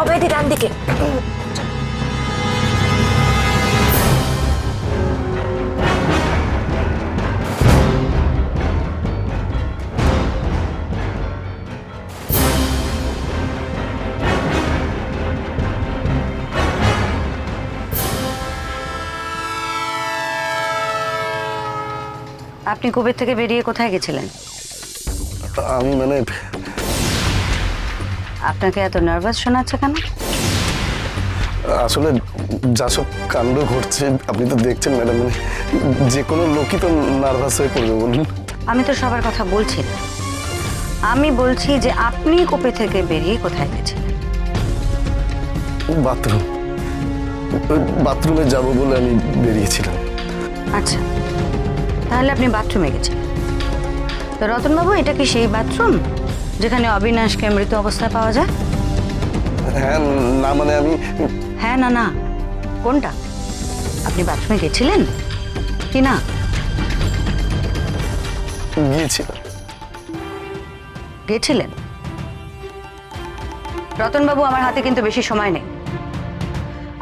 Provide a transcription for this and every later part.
অবেদি ডান দিকে। আপনি কুবের থেকে বেরিয়ে কোথায় গেছিলেন? আমি মানে আপনাকে এত নার্ভাস শোনাচ্ছে কেন? আসলে যা সব কাণ্ড ঘটছে আপনি তো দেখছেন ম্যাডাম মানে যে কোনো লোকই তো নার্ভাস হয়ে পড়বে বলুন। আমি তো সবার কথা বলছি না। আমি বলছি যে আপনি কোপে থেকে বেরিয়ে কোথায় গেছিলেন বাথরুম। বাথরুমে যাব বলে আমি বেরিয়েছিলাম। আচ্ছা তাহলে আপনি বাথরুমে গেছেন। তো রতনবাবু এটা কি সেই বাথরুম? যেখানে অবিনাশকে মৃত অবস্থায় পাওয়া যায়? হ্যাঁ না মানে আমি হ্যাঁ না না। কোনটা? আপনি বাথরুমে গেছিলেন? কি না? গিয়েছিলাম। গেছিলেন? রতনবাবু আমার হাতে কিন্তু বেশি সময় নেই।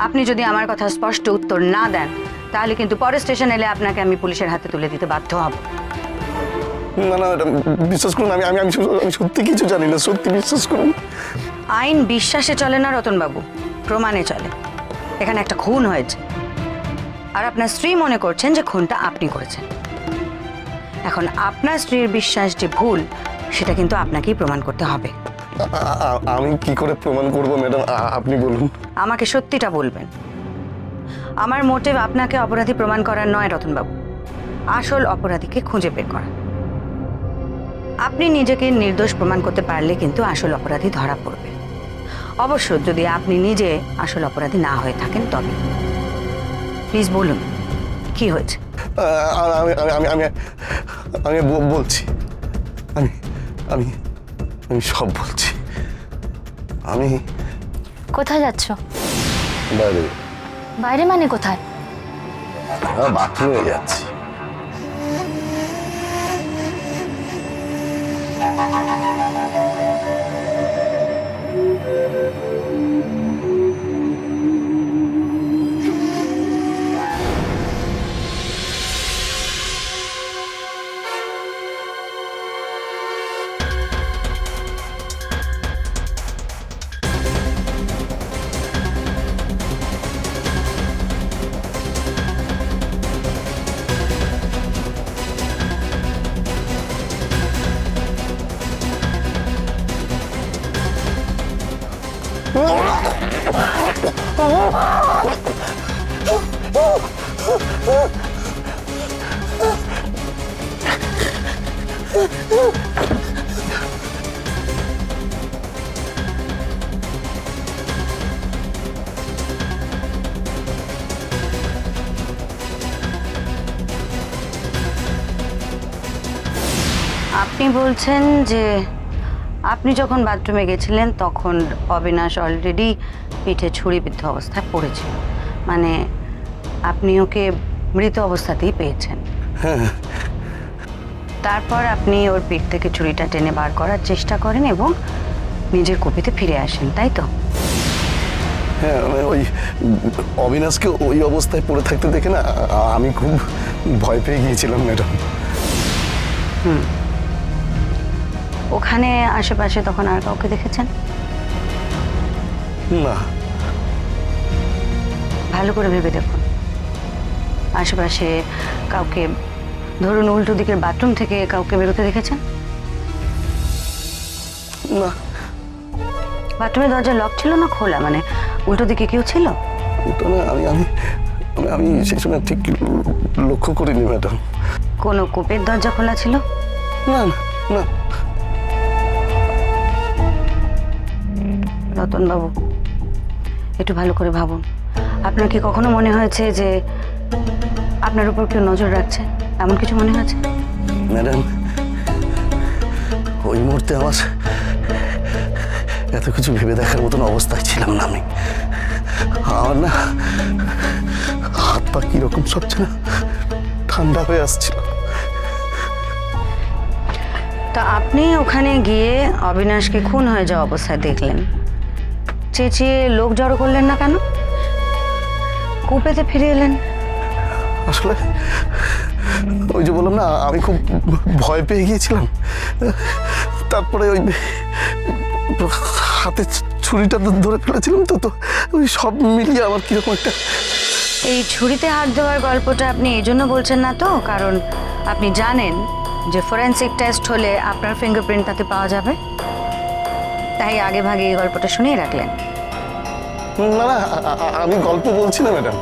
আপনি যদি আমার কথা স্পষ্ট উত্তর না দেন তাহলে কিন্তু পরের স্টেশন এলে আপনাকে আমি পুলিশের হাতে তুলে দিতে বাধ্য হব। না না ম্যাডাম বিশ্বাস করুন আমি আমি আমি সত্যি- কিছু জানি না সত্যি বিশ্বাস করুন। আইন বিশ্বাসে চলে না রতনবাবু প্রমাণে চলে। এখানে একটা খুন হয়েছে। আর আপনার স্ত্রী মনে করছেন যে খুনটা আপনি করেছেন। এখন আপনার স্ত্রীর বিশ্বাস যে ভুল সেটা কিন্তু আপনাকেই প্রমাণ করতে হবে। আমি কি করে প্রমাণ করব ম্যাডাম? আপনি বলুন। আমাকে সত্যিটা বলবেন। আমার মোটিভ আপনাকে অপরাধী প্রমাণ করার নয় রতনবাবু। আসল অপরাধীকে খুঁজে বের করা। আপনি নিজেকে নির্দোষ প্রমাণ করতে পারলে কিন্তু আসল অপরাধী ধরা পড়বে। অবশ্য যদি আপনি নিজে আসল অপরাধী না হয়ে থাকেন তবে প্লিজ বলুন কি হয়েছে? আমি আমি আমি আমি আমি বলছি। আমি আমি আমি সব বলছি। আমি কোথায় যাচ্ছ? বাইরে। বাইরে মানে কোথায়? বাথরুমে যাচ্ছি। বলছেন যে আপনি যখন বাথরুমে গেছিলেন তখন অবিনাশ অলরেডি পিঠে ছুরিবিদ্ধ অবস্থায় পড়েছিল। মানে আপনি ওকে মৃত অবস্থাতেই পেয়েছেন। হ্যাঁ। তারপর আপনি ওর পিঠ থেকে ছুরিটা টেনে বার করার চেষ্টা করেন এবং নিজের কপিতে ফিরে আসেন তাই তো? হ্যাঁ মানে ওই অবিনাশকে ওই অবস্থায় পড়ে থাকতে দেখে না আমি খুব ভয় পেয়ে গিয়েছিলাম ম্যাডাম। ওখানে আশেপাশে তখন আর কাউকে দেখেছেন? না। ভালো করে ভেবে দেখুন। আশেপাশে কাউকে ধরুন উল্টো দিকের বাথরুম থেকে কাউকে বেরোতে দেখেছেন? না। বাথরুমের দরজা লক ছিল না খোলা? মানে উল্টো দিকে কেউ ছিল? না আমি আমি আমি- আমি সেই সময় ঠিক লক্ষ্য করিনি ম্যাডাম। কোনো কোপের দরজা খোলা ছিল? না না। রতনবাবু একটু ভালো করে ভাবুন। আপনার কি কখনো মনে হয়েছে যে আপনার উপর কেউ নজর রাখছে? এমন কিছু মনে হয়েছে? ম্যাডাম ওই মুহূর্তে আমার এত কিছু ভেবে দেখার মতন অবস্থায় ছিলাম না আমি। আমার না হাত পা কীরকম সবচেয়ে না ঠান্ডা হয়ে আসছিল। তা আপনি ওখানে গিয়ে অবিনাশকে খুন হয়ে যাওয়া অবস্থায় দেখলেন? চেঁচিয়ে লোক জড়ো করলেন না কেন? কূপেতে ফিরে এলেন। আসলে ওই যে বললাম না আমি খুব ভয় পেয়ে গিয়েছিলাম। তারপরে ওই হাতে ছুরিটা ধরে ফেলেছিলাম তো তো ওই সব মিলিয়ে আমার কীরকম একটা এই ছুরিতে হাত দেওয়ার গল্পটা আপনি এই জন্য বলছেন না তো? কারণ আপনি জানেন যে ফরেন্সিক টেস্ট হলে আপনার ফিঙ্গারপ্রিন্ট তাতে পাওয়া যাবে। তাই আগে ভাগে এই গল্পটা শুনিয়ে রাখলেন। না আমি গল্প বলছি না ম্যাডাম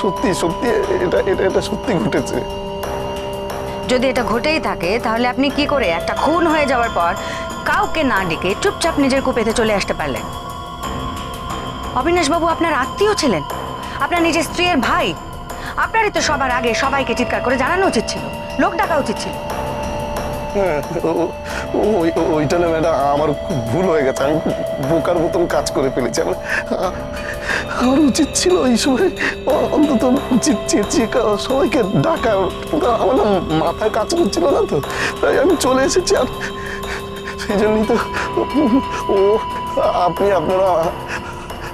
সত্যি সত্যি এটা এটা এটা সত্যি ঘটেছে। যদি এটা ঘটেই থাকে তাহলে আপনি কি করে একটা খুন হয়ে যাওয়ার পর কাউকে না ডেকে চুপচাপ নিজের কুপেতে চলে আসতে পারলেন? অবিনাশবাবু আপনার আত্মীয় ছিলেন। আপনার নিজের স্ত্রীর ভাই। আপনারই তো সবার আগে সবাইকে চিৎকার করে জানানো উচিত ছিল লোক ডাকা উচিত ছিল। হ্যাঁ ওই- ওইটা না ম্যাডাম আমার খুব ভুল হয়ে গেছে। আমি বোকার মতন কাজ করে ফেলেছি। আমার উচিত ছিল এই সময় অন্তত চে- চেঁচিয়ে সবাইকে ডাকা। আমার না মাথায় কাজ করছিল না তো। তাই আমি চলে এসেছি আর সেই জন্যই তো ও আপনি আপনারা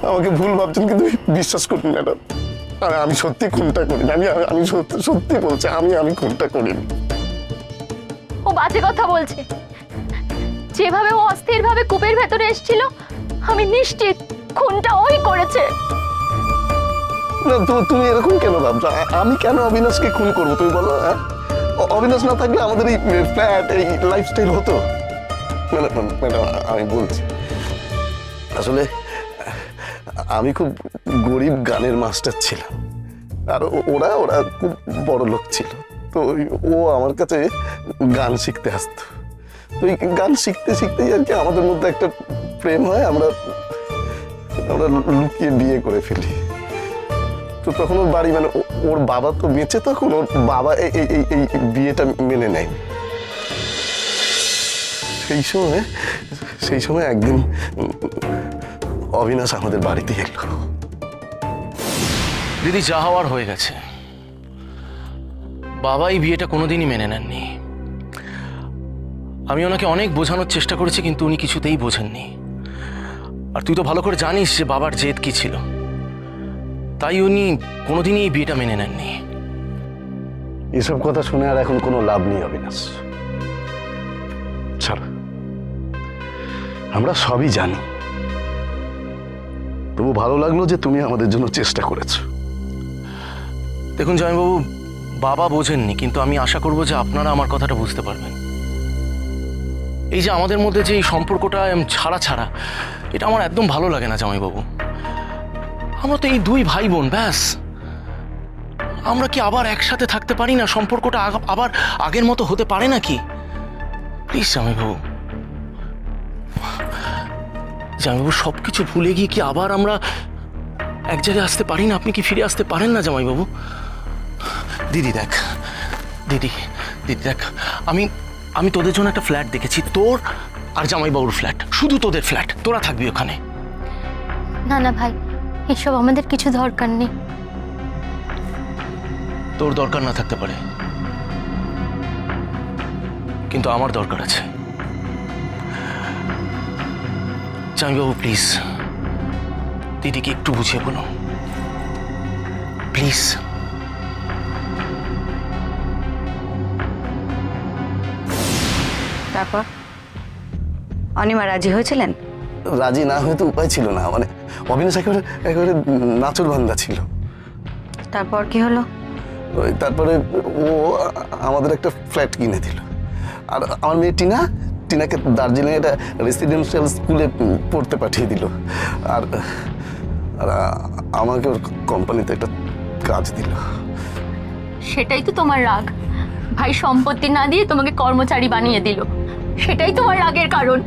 আমাকে ভুল ভাবছেন, কিন্তু বিশ্বাস করুন ম্যাডাম। আর আমি সত্যি খুনটা করিনি। আমি আমি সত্যি সত্যি বলছি, আমি আমি খুনটা করিনি। ও বাজে কথা বলছে। যেভাবে ও অস্থিরভাবে কূপের ভেতরে এসেছিল, আমি নিশ্চিত খুনটা ওই করেছে। তুমি এরকম কেন ভাবছ? আমি কেন অবিনাশকে খুন করব? তুমি বলো হ্যাঁ? অবিনাশ না থাকলে আমাদের এই ফ্ল্যাট এই লাইফস্টাইল হতো? ম্যাডাম আমি বলছি। আসলে, আমি খুব গরিব গানের মাস্টার ছিলাম। আর ওরা ওরা খুব বড় লোক ছিল। তো ওই- ও আমার কাছে গান শিখতে আসতো। তো ওই গান শিখতে শিখতেই আর কি আমাদের মধ্যে একটা প্রেম হয়, আমরা আমরা লুকিয়ে বিয়ে করে ফেলি। তো তখন ওর বাড়ি মানে ওর বাবা তো বেঁচে তখন ওর বাবা এই এই এই- এই বিয়েটা মেনে নেয়। সেই সময় সেই সময় একদিন অবিনাশ আমাদের বাড়িতে এলো। দিদি, যা হওয়ার হয়ে গেছে। বাবা এই বিয়েটা কোনোদিনই মেনে নেননি। আমি ওনাকে অনেক বোঝানোর চেষ্টা করেছি কিন্তু উনি কিছুতেই বোঝেননি। আর তুই তো ভালো করে জানিস যে বাবার জেদ কি ছিল। তাই উনি কোনোদিনই এই বিয়েটা মেনে নেননি। এসব কথা শুনে আর এখন কোনো লাভ নেই অবিনাশ। ছাড়। আমরা সবই জানি। তবু ভালো লাগল যে তুমি আমাদের জন্য চেষ্টা করেছ। দেখুন জয়বাবু বাবা বোঝেননি কিন্তু আমি আশা করব যে আপনারা আমার কথাটা বুঝতে পারবেন। এই যে আমাদের মধ্যে যে এই সম্পর্কটা ছাড়া ছাড়া এটা আমার একদম ভালো লাগে না জামাইবাবু। আমরা তো এই দুই ভাই বোন ব্যাস। আমরা কি আবার একসাথে থাকতে পারি না? সম্পর্কটা আবার আগের মতো হতে পারে নাকি? প্লিজ জামাইবাবু। জামাইবাবু সব কিছু ভুলে গিয়ে কি আবার আমরা এক জায়গায় আসতে পারি না? আপনি কি ফিরে আসতে পারেন না জামাইবাবু? দিদি দেখ। দিদি দিদি দেখ। আমি আমি তোদের জন্য একটা ফ্ল্যাট দেখেছি। তোর আর জামাইবাবুর ফ্ল্যাট। শুধু তোদের ফ্ল্যাট। তোরা থাকবি ওখানে। না না ভাই এসব আমাদের কিছু দরকার নেই। তোর দরকার না থাকতে পারে। কিন্তু আমার দরকার আছে। জামাইবাবু প্লিজ। দিদিকে একটু বুঝিয়ে বলো। প্লিজ। তারপর? অনিমা রাজি হয়েছিলেন? রাজি না হয়ে তো উপায় ছিল না মানে অবিনাশ একেবারে একেবারে নাচুর বান্ধা ছিল। তারপর কি হলো? ওই তারপরে ও আমাদের একটা ফ্ল্যাট কিনে দিল। আর আমার মেয়ে টিনা টিনাকে দার্জিলিং একটা রেসিডেন্সিয়াল স্কুলে পড়তে পাঠিয়ে দিল। আর আর আমাকে ওর কোম্পানিতে একটা কাজ দিল। সেটাই তো তোমার রাগ। ভাই সম্পত্তি না দিয়ে তোমাকে কর্মচারী বানিয়ে দিল। সেটাই তোমার রাগের কারণ।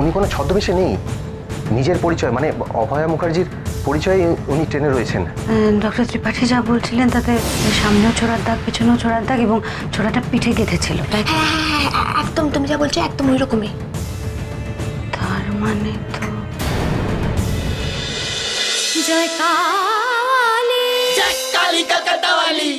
উনি কোনো ছদ্মবেশে নেই। নিজের পরিচয় মানে অভয়া মুখার্জির পরিচয় উনি ট্রেনে রয়েছেন। ডক্টর ত্রিপাঠী যা বলছিলেন তাতে সামনেও ছোড়ার দাগ পেছনেও ছোড়ার দাগ এবং ছোড়াটা পিঠে গেঁথেছিল তাই? হ্যাঁ একদম তুমি যা বলছো একদম ওই রকমই। তার মানে তো जय काली जय काली कलकत्तावाली.